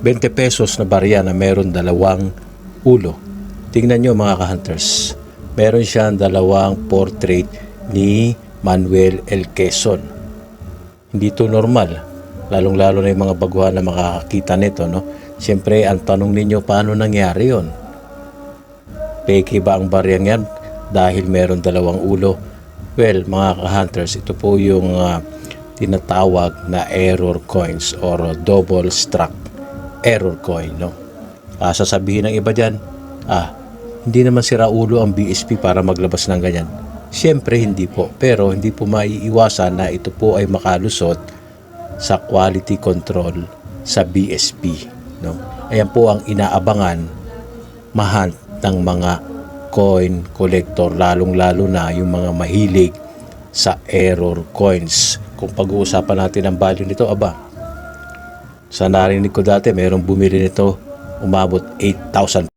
20 pesos na barya na meron dalawang ulo. Tingnan nyo mga ka-hunters. Meron siyang dalawang portrait ni Manuel L. Quezon. Hindi to normal. Lalong-lalo na yung mga baguhan na makakakita nito. No? Siyempre, ang tanong ninyo, paano nangyari yon? Peke ba ang baryang yan dahil meron dalawang ulo? Well, mga ka-hunters, ito po yung ah, tinatawag na error coins or double struck error coin. No? Ah, sasabihin ng iba dyan, ah, hindi naman sira ulo ang BSP para maglabas ng ganyan. Siyempre hindi po, pero hindi po maiiwasan na ito po ay makalusot sa quality control sa BSP. No? Ayan po ang inaabangan mahant ng mga coin collector lalong-lalo na yung mga mahilig sa error coins. Kung pag-uusapan natin ang value nito, aba, sa narinig ko dati, mayroong bumili nito. Umabot 8,000